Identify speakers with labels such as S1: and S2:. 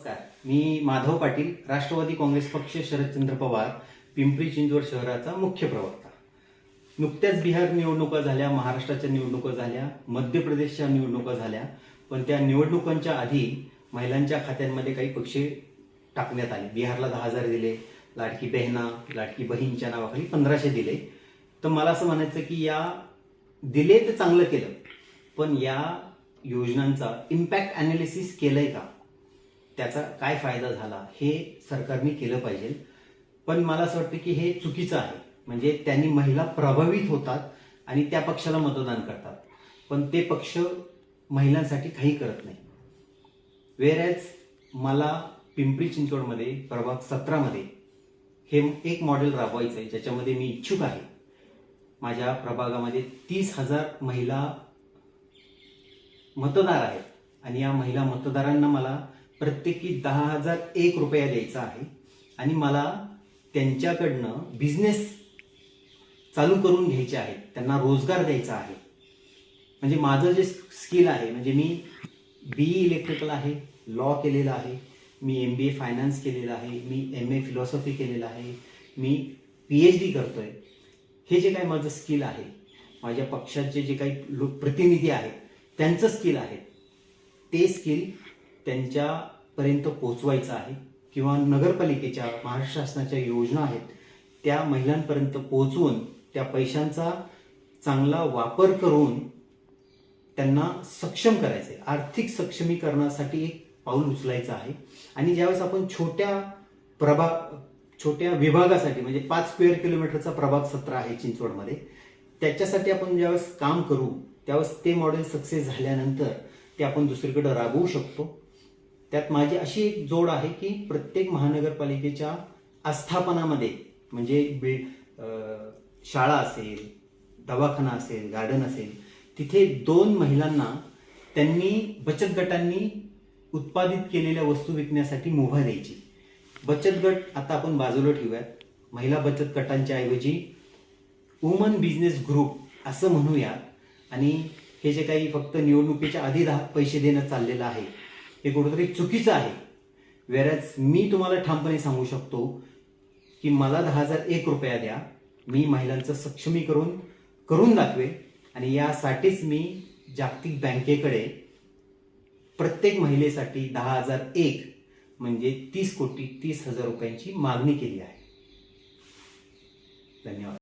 S1: नमस्कार. मी माधव पाटील राष्ट्रवादी काँग्रेस पक्ष शरदचंद्र पवार पिंपरी चिंचवड शहराचा मुख्य प्रवक्ता. नुकत्याच बिहार निवडणुका झाल्या महाराष्ट्राच्या निवडणुका झाल्या मध्य प्रदेशच्या निवडणुका झाल्या पण त्या निवडणुकांच्या आधी महिलांच्या खात्यांमध्ये काही पैसे टाकण्यात आले. बिहारला दहा हजार दिले लाडकी बहना लाडकी बहीणच्या नावाखाली पंधराशे दिले. तर मला असं म्हणायचं की या दिले तर चांगलं केलं पण या योजनांचा इम्पॅक्ट अनालिसिस केलंय का? त्याचा काय फायदा झाला हे सरकारने केलं पाहिजे. पण मला असं वाटतं की हे चुकीचं आहे. म्हणजे त्यांनी महिला प्रभावित होतात आणि त्या पक्षाला मतदान करतात. पण ते पक्ष महिलांसाठी काही करत नाही. वेरॅज मला पिंपरी चिंचवडमध्ये प्रभाग सतरामध्ये हे एक मॉडेल राबवायचं आहे ज्याच्यामध्ये मी इच्छुक आहे. माझ्या प्रभागामध्ये तीस हजार महिला मतदार आहेत. आणि या महिला मतदारांना मला प्रत्येकी दहा हजार एक रुपया द्यायचा आहे. आणि मला त्यांच्याकडनं बिझनेस चालू करून घ्यायचे आहेत. त्यांना रोजगार द्यायचा आहे. म्हणजे माझं जे स्किल आहे म्हणजे मी बी इलेक्ट्रिकल आहे लॉ केलेला आहे मी एम बी ए फायनान्स केलेलं आहे मी एम ए फिलॉसॉफी केलेलं आहे मी पी एच डी करतोय. हे जे काही माझं स्किल आहे माझ्या पक्षाचे जे काही लोक प्रतिनिधी आहेत त्यांचं स्किल आहे. ते स्किल त्यांच्यापर्यंत पोचवायचं आहे किंवा नगरपालिकेच्या महाराष्ट्र शासनाच्या योजना आहेत त्या महिलांपर्यंत पोहोचवून त्या पैशांचा चांगला वापर करून त्यांना सक्षम करायचं आहे आर्थिक सक्षमीकरणासाठी एक पाऊल उचलायचं आहे. आणि ज्यावेळेस आपण छोट्या प्रभाग छोट्या विभागासाठी म्हणजे पाच स्क्वेअर किलोमीटरचा प्रभाग सत्र आहे चिंचवडमध्ये त्याच्यासाठी आपण ज्यावेळेस काम करू त्यावेळेस ते मॉडेल सक्सेस झाल्यानंतर ते आपण दुसरीकडे राबवू शकतो. त्यात माझी अशी एक जोड आहे की प्रत्येक महानगरपालिकेच्या आस्थापनामध्ये म्हणजे बिल शाळा असेल दवाखाना असेल गार्डन असेल तिथे दोन महिलांना त्यांनी बचत गटांनी उत्पादित केलेल्या वस्तू विकण्यासाठी मुभा द्यायची. बचत गट आता आपण बाजूला ठेवूयात. महिला बचत गटांच्या ऐवजी वुमन बिझनेस ग्रुप असं म्हणूयात. आणि हे जे काही फक्त निवडणुकीच्या आधी दहा पैसे देणं चाललेलं आहे हे कुठंतरी चुकीचं आहे. वेरॅज मी तुम्हाला ठामपणे सांगू शकतो की मला दहा हजार एक रुपया द्या. मी महिलांचं सक्षमीकरण करून दाखवे आणि यासाठीच मी जागतिक बँकेकडे प्रत्येक महिलेसाठी दहा हजार एक म्हणजे तीस कोटी तीस हजार रुपयांची मागणी केली आहे. धन्यवाद.